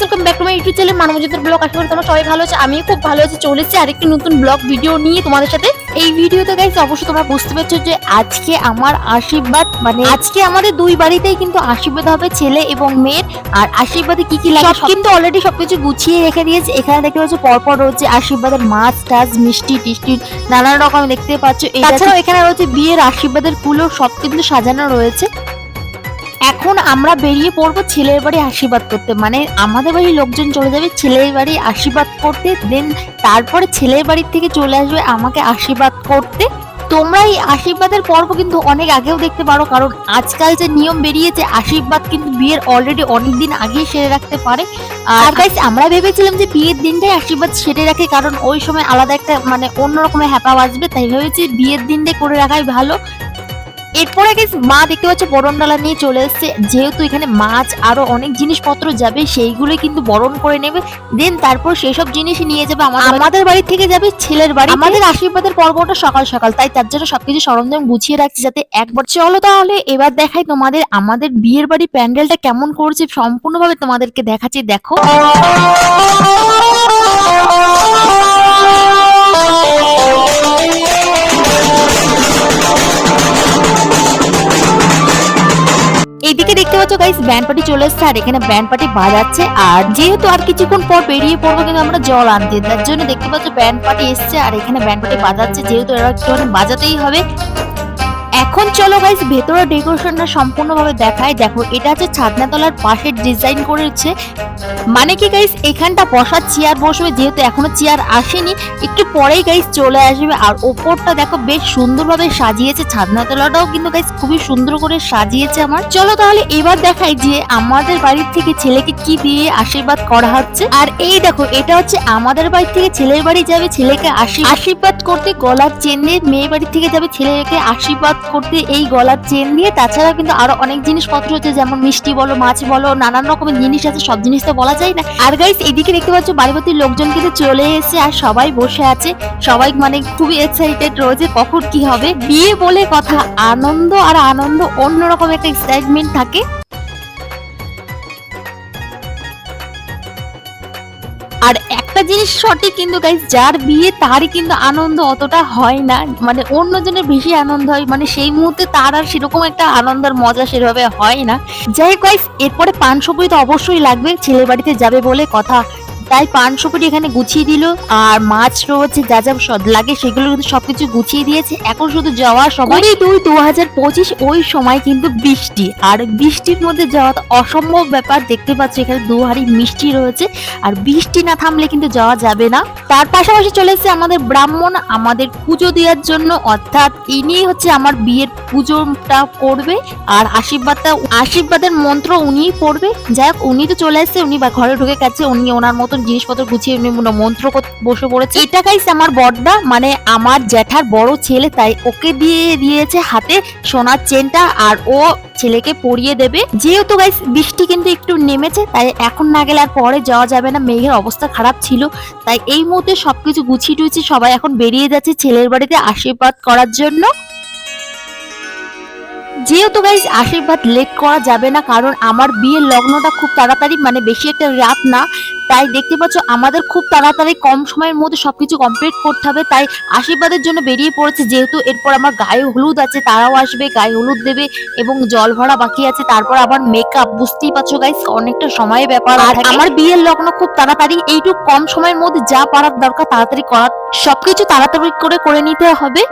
YouTube channel মানবজিতের blog আশা করি তোমরা সবাই ভালো আছে আমিও খুব ভালো আছি। চলেছি আরেকটি নতুন ব্লগ ভিডিও নিয়ে তোমাদের সাথে। এই ভিডিওতে গাইস অবশ্যই তোমরা বুঝতে পারছ যে আজকে আমার আশীর্বাদ মানে আজকে আমাদের দুই বাড়িতেই কিন্তু আশীর্বাদ হবে ছেলে এবং মেয়ের। আর আশীর্বাদে কি কি লাগে কিন্তু অলরেডি সবকিছু গুছিয়ে রেখে দিয়েছে। এখানে দেখতে পাচ্ছ পরপর রয়েছে আশীর্বাদের মাছ টাছ মিষ্টি টিষ্টি নানান রকম দেখতে পাচ্ছ। তাছাড়াও এখানে রয়েছে বিয়ের আশীর্বাদের ফুলও সব কিন্তু সাজানো রয়েছে। এখন আমরা বেরিয়ে পড়ব ছেলের বাড়ি আশীর্বাদ করতে। মানে আমাদের বাড়ির লোকজন চলে যাবে ছেলের বাড়ি আশীর্বাদ করতে দেন তারপরে ছেলের বাড়ির থেকে চলে আসবে আমাকে আশীর্বাদ করতে। তোমরা এই আশীর্বাদের পর্ব কিন্তু অনেক আগেও দেখতে পারো কারণ আজকাল যে নিয়ম বেরিয়েছে আশীর্বাদ কিন্তু বিয়ের অলরেডি অনেক দিন আগেই সেরে রাখতে পারে। আর গাইস আমরা ভেবেছিলাম যে বিয়ের দিনটাই আশীর্বাদ সেরে রাখে কারণ ওই সময় আলাদা একটা মানে অন্য রকমের হ্যাপা বাজবে তাই ভেবেছি বিয়ের দিনটাই করে রাখাই ভালো। এরপরে গেছ মা দেখতে পাচ্ছ বরণ ডালা নিয়ে চলে এসেছে। যেহেতু এখানে মাছ আরও অনেক জিনিসপত্র যাবে সেইগুলো কিন্তু বরণ করে নেবে। দেন তারপর সেসব জিনিস নিয়ে যাবে আমাদের আমাদের বাড়ি থেকে যাবে ছেলের বাড়ি আমাদের আশীর্বাদের পর্বটা সকাল সকাল। তাই তার জন্য সবকিছু সরঞ্জাম গুছিয়ে রাখছি যাতে একবার চলো তাহলে এবার দেখাই তোমাদের আমাদের বিয়ের বাড়ি প্যান্ডেলটা কেমন করছে। সম্পূর্ণভাবে তোমাদেরকে দেখাচ্ছি দেখো। গাইস ব্যান্ড পার্টি চলে এসেছে, আর এখানে ব্যান্ড পার্টি বাজাচ্ছে, আর যেহেতু আর কিছুক্ষণ পর বেরিয়ে পড়ব, কিন্তু আমরা জল আনতে, তার জন্য দেখতে পাচ্ছ ব্যান্ড পার্টি এসছে, আর এখানে ব্যান্ড পার্টি বাজাচ্ছে, যেহেতু এরা একটুখানি বাজাতেই হবে। এখন চলো গাইস ভেতরে ডেকোরেশনটা সম্পূর্ণভাবে দেখায় দেখো, এটা হচ্ছে ছাদনাতলার পাশে ডিজাইন করেছে। মানে কি গাইস এখানটা বসার চেয়ার বসবে, যেহেতু এখনও চেয়ার আসেনি। একটু পরেই গাইস চলে আসবে। আর ওপরটা দেখো, বেশ সুন্দরভাবে সাজিয়েছে। ছাদনাতলাটাও কিন্তু গাইস খুবই সুন্দর করে সাজিয়েছে আমার। চলো তাহলে এবার দেখাই যে আমাদের বাড়ির থেকে ছেলেকে কি দিয়ে আশীর্বাদ করা হচ্ছে। আর এই দেখো, এটা হচ্ছে আমাদের বাড়ি থেকে ছেলের বাড়ি যাবে ছেলেকে আশী- আশীর্বাদ করতে গলার চেন দিয়ে মেয়ে বাড়ি থেকে যাবে ছেলেকে আশীর্বাদ করতে। এই গলার চেন দিয়ে। তাছাড়া কিন্তু আরও অনেক জিনিসপত্র আছে, যেমন মিষ্টি বলো, মাছ বলো, নানান রকমের জিনিস আছে, সব জিনিস তো বলা যায় না। আর গাইস এদিকে দেখতে পাচ্ছ বাড়িপতির লোকজন কিন্তু চলে এসে আর সবাই বসে আছে। সবাই মানে খুবই এক্সাইটেড রয়েছে, কখন কি হবে? বিয়ে বলে কথা, আনন্দ আর আনন্দ অন্যরকম একটা এক্সাইটমেন্ট থাকে। আর একটা জিনিস সঠিক কিন্তু গাইজ যার বিয়ে তারই কিন্তু আনন্দ অতটা হয় না। মানে অন্যজনের বেশি আনন্দ হয় মানে সেই মুহূর্তে তার আর সেরকম একটা আনন্দের মজা সেভাবে হয় না। যাই হোক গাইজ এরপরে পান সবই তো অবশ্যই লাগবে ছেলে বাড়িতে যাবে বলে কথা। তাই পান এখানে গুছিয়ে দিল। আর মাছ রয়েছে, যা যা লাগে সেগুলো কিন্তু সবকিছু গুছিয়ে দিয়েছে। এখন শুধু যাওয়ার সময়। দুই দু হাজার পঁচিশ ওই সময় কিন্তু বৃষ্টি। আর বৃষ্টির মধ্যে যাওয়া অসম্ভব ব্যাপার। দেখতে পাচ্ছ এখানে দু হাড়ি মিষ্টি রয়েছে। আর বৃষ্টি না থামলে কিন্তু যাওয়া যাবে না। তার পাশাপাশি চলে এসেছে আমাদের ব্রাহ্মণ। আমাদের পুজো দেওয়ার জন্য। অর্থাৎ ইনি হচ্ছে আমার বিয়ের পুজোটা করবে। আর আশীর্বাদটা, আশীর্বাদের মন্ত্র উনিই পড়বে। যাই হোক, উনি তো চলে এসেছে। উনি বা ঘরে ঢুকে গেছে। উনি ওনার মতন জিনিসপত্র গুছিয়ে মনে মন্ত্র বসে পড়েছে। এটা গাইস আমার বড়দা মানে আমার জ্যাঠার বড় ছেলে, তাই ওকে দিয়ে দিয়েছে হাতে সোনার চেনটা, আর ও ছেলেকে পরিয়ে দেবে। যেহেতু গাইস বৃষ্টি কিন্তু একটু নেমেছে, তাই এখন না গেলে আর পরে যাওয়া যাবে না, মেঘের অবস্থা খারাপ ছিল। তাই এই মুহূর্তে সবকিছু গুছিয়ে টুছিয়ে সবাই এখন বেরিয়ে যাচ্ছে ছেলের বাড়িতে আশীর্বাদ করার জন্য। যেহেতু গাইস আশীর্বাদ লেট করা যাবে না কারণ আমার বিয়ের লগ্নটা খুব তাড়াতাড়ি মানে বেশি একটা রাত না। তাই দেখতে পাচ্ছ আমাদের খুব তাড়াতাড়ি কম সময়ের মধ্যে সবকিছু কমপ্লিট করতে হবে। তাই আশীর্বাদের জন্য বেরিয়ে পড়েছে যেহেতু এরপর আমার গায়ে হলুদ আছে তারাও আসবে গায়ে হলুদ দেবে এবং জল ভরা বাকি আছে। তারপর আবার মেকআপ বুঝতেই পারছ গাইস অনেকটা সময়ের ব্যাপার আর আমার বিয়ের লগ্ন খুব তাড়াতাড়ি এইটুকু কম সময়ের মধ্যে যা পারার দরকার তাড়াতাড়ি করার সবকিছু তাড়াতাড়ি করে করে নিতে হবে।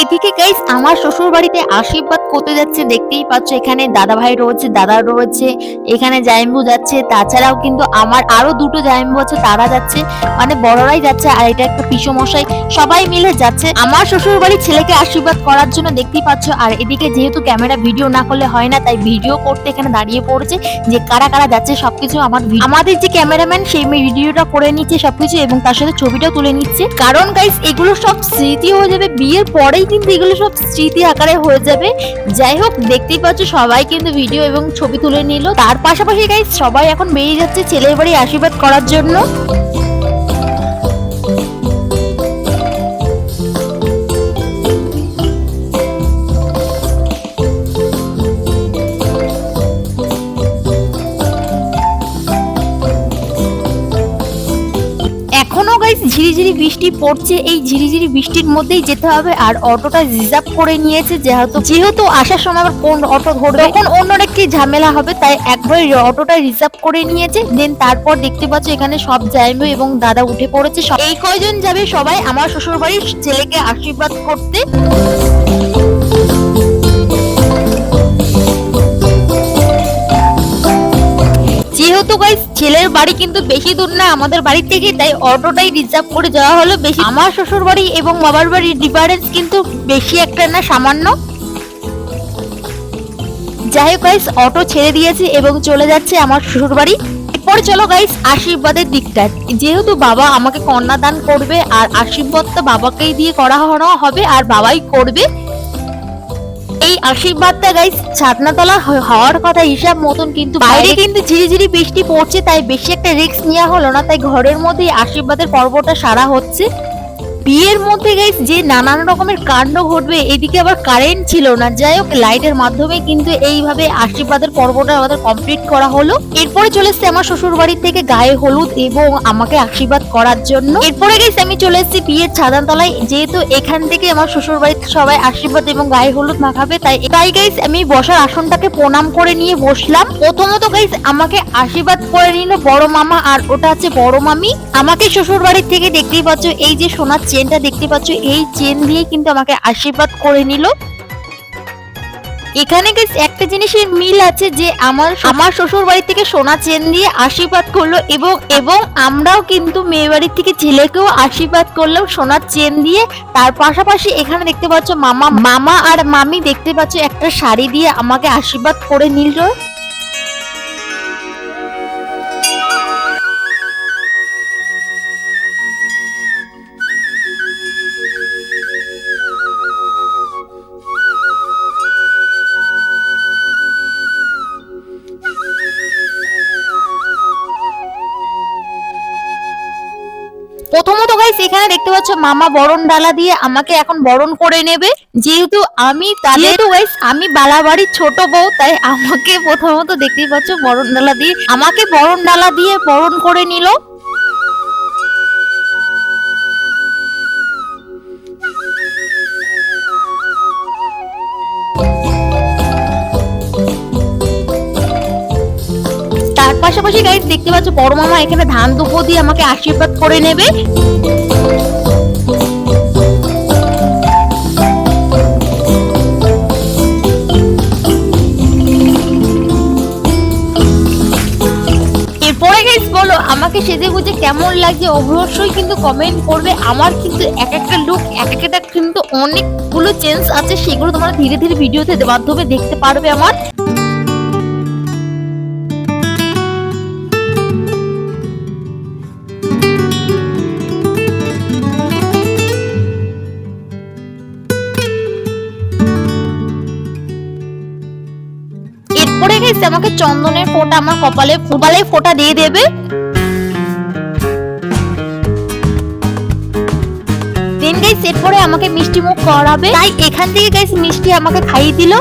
এদিকে গাইস আমার শ্বশুর বাড়িতে আশীর্বাদ করতে যাচ্ছে, দেখতেই পাচ্ছ এখানে দাদা ভাই রয়েছে, দাদা রয়েছে, এখানে জাইম্বু যাচ্ছে, তাছাড়াও কিন্তু আমার আরও দুটো জাইম্বু আছে, তারা যাচ্ছে মানে বড়রাই যাচ্ছে, আর এটা একটা পিসমশাই, সবাই মিলে যাচ্ছে। আমার শ্বশুর বাড়ির ছেলেকে আশীর্বাদ করার জন্য দেখতেই পাচ্ছ, আর এদিকে যেহেতু ক্যামেরা ভিডিও না করলে হয় না, তাই ভিডিও করতে এখানে দাঁড়িয়ে পড়েছে, যে কারা কারা যাচ্ছে, সবকিছু আমার আমাদের যে ক্যামেরাম্যান সেই ভিডিওটা করে নিচ্ছে সবকিছু, এবং তার সাথে ছবিটাও তুলে নিচ্ছে। কারণ গাইস এগুলো সব স্মৃতি হয়ে যাবে, বিয়ের পরেই কিন্তু এগুলো সব স্মৃতি আকারে হয়ে যাবে। যাই হোক, দেখতেই পাচ্ছ সবাই কিন্তু ভিডিও এবং ছবি তুলে নিল। তার পাশাপাশি গাই সবাই এখন বেরিয়ে যাচ্ছে ছেলের বাড়ি আশীর্বাদ করার জন্য। গাইস ঝিরিঝিরি বৃষ্টি পড়ছে। এই ঝিরিঝিরি বৃষ্টির মধ্যেই যেতে হবে আর অটোটা রিজার্ভ করে নিয়েছে যেহেতু যেহেতু আসার সময় আবার কোন অটো ধরবে? তখন অন্য একটি ঝামেলা হবে, তাই একবার অটোটা রিজার্ভ করে নিয়েছে। দেন তারপর দেখতে পাচ্ছ এখানে সব জায়গা এবং দাদা উঠে পড়েছে। এই কয়জন যাবে সবাই? আমার শ্বশুর বাড়ির ছেলেকে আশীর্বাদ করতে। বাড়ি কিন্তু বেশি দূর না, আমাদের বাড়ি থেকে, তাই অটোটাই রিজার্ভ করে যাওয়া হলো বেশি আমার শ্বশুর বাড়ি এবং বাবার বাড়ির ডিফারেন্স কিন্তু বেশি একটা না, সামান্য। যাই হোক গাইস অটো ছেড়ে দিয়েছে এবং চলে যাচ্ছে আমার শ্বশুর বাড়ি এরপরে চলো গাইস আশীর্বাদের দিকটা। যেহেতু বাবা আমাকে কন্যাদান করবে, আর আশীর্বাদটা বাবাকেই দিয়ে করা হবে, আর বাবাই করবে। এই আশীর্বাদটা গাইস ছাদনাতলা হওয়ার কথা হিসাব মতন কিন্তু বাইরে কিন্তু ঝিরিঝিরি বৃষ্টি পড়ছে, তাই বেশি একটা রিস্ক নেওয়া হলো না, তাই ঘরের মধ্যেই আশীর্বাদের পর্বটা সারা হচ্ছে। বিয়ের মধ্যে গাইস যে নানান রকমের কাণ্ড ঘটবে, এদিকে আবার কারেন্ট ছিল না। যাই হোক লাইটের মাধ্যমে কিন্তু এইভাবে আশীর্বাদের পর্বটা আমাদের কমপ্লিট করা হলো। এরপরে চলে এসেছে আমার শ্বশুর বাড়ির থেকে গায়ে হলুদ এবং আমাকে আশীর্বাদ করার জন্য। এরপরে গেছে আমি চলে এসেছি বিয়ের ছাদান তলায় যেহেতু এখান থেকে আমার শ্বশুর বাড়িতে সবাই আশীর্বাদ এবং গায়ে হলুদ মাখাবে, তাই তাই গাইস আমি বসার আসনটাকে প্রণাম করে নিয়ে বসলাম। প্রথমত গাইস আমাকে আশীর্বাদ করে নিল বড় মামা, আর ওটা আছে বড় মামি। আমাকে শ্বশুর বাড়ির থেকে দেখতেই পাচ্ছ, এই যে সোনার চেনটা দেখতে পাচ্ছ, এই চেন দিয়ে কিন্তু আমাকে আশীর্বাদ করে নিল। এখানে একটা জিনিসের মিল আছে যে আমার আমার শ্বশুর বাড়ি থেকে সোনা চেন দিয়ে আশীর্বাদ করল এবং এবং আমরাও কিন্তু মেয়ে বাড়ির থেকে ছেলেকেও আশীর্বাদ করলাম সোনার চেন দিয়ে। তার পাশাপাশি এখানে দেখতে পাচ্ছ মামা মামা আর মামি দেখতে পাচ্ছ একটা শাড়ি দিয়ে আমাকে আশীর্বাদ করে নিল। দেখতে পাচ্ছ, মামা বরণ ডালা দিয়ে আমাকে এখন বরণ করে নেবে। যেহেতু আমি, তাদের আমি বালাবাড়ির ছোট বউ, তাই আমাকে প্রথমত দেখতেই পাচ্ছ বরণ ডালা দিয়ে, আমাকে বরণ ডালা দিয়ে বরণ করে নিল। পাশাপাশি গাইস দেখতে পাচ্ছ, বড় মামা এখানে ধান দুপো দিয়ে আমাকে আশীর্বাদ করে নেবে। লাগছে, অবশ্যই কিন্তু কমেন্ট করবে। আমার কিন্তু এক একটা লুক এক একটা কিন্তু অনেকগুলো চেঞ্জ আছে, সেগুলো তোমরা ধীরে ধীরে ভিডিওতে মাধ্যমে দেখতে পারবে আমার। আমাকে চন্দনের ফোঁটা, আমার কপালে কপালে ফোঁটা দিয়ে দেবে। গাইস এরপরে আমাকে মিষ্টি মুখ করাবে। তাই এখান থেকে গাইস মিষ্টি আমাকে খাইয়ে দিল।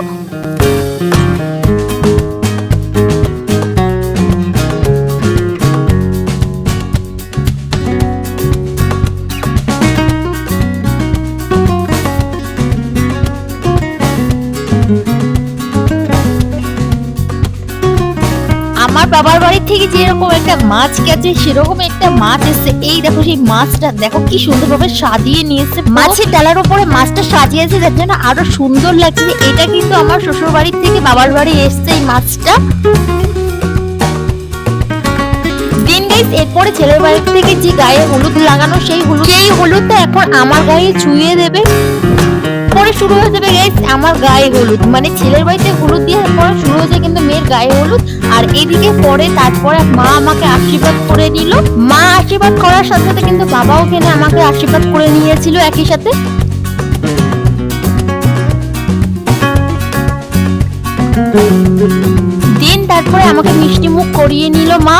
থেকে যেরকম একটা মাছ গেছে, সেরকম একটা মাছ এসেছে। এই দেখো সেই মাছটা, দেখো কি সুন্দরভাবে সাজিয়ে নিয়েছে। মাছের ডালার উপরে মাছটা সাজিয়েছে যার জন্য আরও সুন্দর লাগছে। এটা কিন্তু আমার শ্বশুর বাড়ির থেকে বাবার বাড়ি এসছে এই মাছটা। এরপরে ছেলের বাড়ি থেকে যে গায়ে হলুদ লাগানো, সেই হলুদ সেই হলুদটা এখন আমার গায়ে ছুঁয়ে দেবে। শুরু হয়ে যাবে গাইস আমার গায়ে হলুদ। মানে ছেলের বাড়িতে হলুদ দিয়ে পরে শুরু হয়ে যায় কিন্তু মেয়ের গায়ে হলুদ। আর এদিকে পরে তারপরে মা আমাকে আশীর্বাদ করে নিল মা আশীর্বাদ করার সাথে সাথে কিন্তু বাবাও কেনে আমাকে আশীর্বাদ করে নিয়েছিল একই সাথে। দিন তারপরে আমাকে মিষ্টি মুখ করিয়ে নিল মা।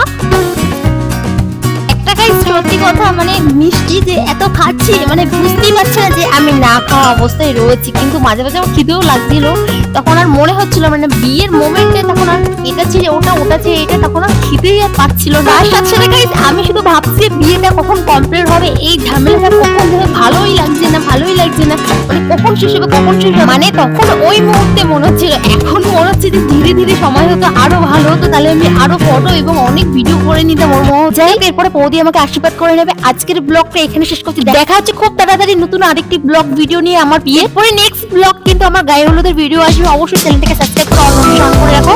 একটা গাইস সত্যি কথা মানে মিষ্টি যে এত খাচ্ছি মানে বুঝতেই পারছি না যে আমি না খাওয়া অবস্থায় রয়েছি। কিন্তু মাঝে মাঝে আমার খিদেও লাগছিল। তখন আর মনে হচ্ছিল মানে বিয়ের মোমেন্টে তখন আর এটা ছিল ওটা ওটা ছিল এটা, তখন আর খিদেই আর পাচ্ছিল না। তার সাথে সাথে আমি শুধু ভাবছি বিয়েটা কখন কমপ্লিট হবে, এই ঝামেলাটা কখন হবে ভালোই লাগছে না, ভালোই লাগছে না। মানে কখন শেষ হবে, কখন শেষ হবে? মানে তখন ওই মুহূর্তে মনে হচ্ছিল, এখন মনে হচ্ছে যে ধীরে ধীরে সময় হতো, আরও ভালো হতো। তাহলে আমি আরও ফটো এবং অনেক ভিডিও করে নিতাম ওর মনে যাই এরপরে বৌদি আমাকে আশীর্বাদ করে নেবে। আজকের ব্লগটা এখানে শেষ করছি। দেখা হচ্ছে খুব তাড়াতাড়ি নতুন আরেকটি ব্লগ ভিডিও নিয়ে আমার বিয়ে পরে নেক্সট ব্লগ। কিন্তু আমার গায়ে হলুদের ভিডিও আসবে। অবশ্যই চ্যানেলটাকে সাবস্ক্রাইব করে অন করে রাখো।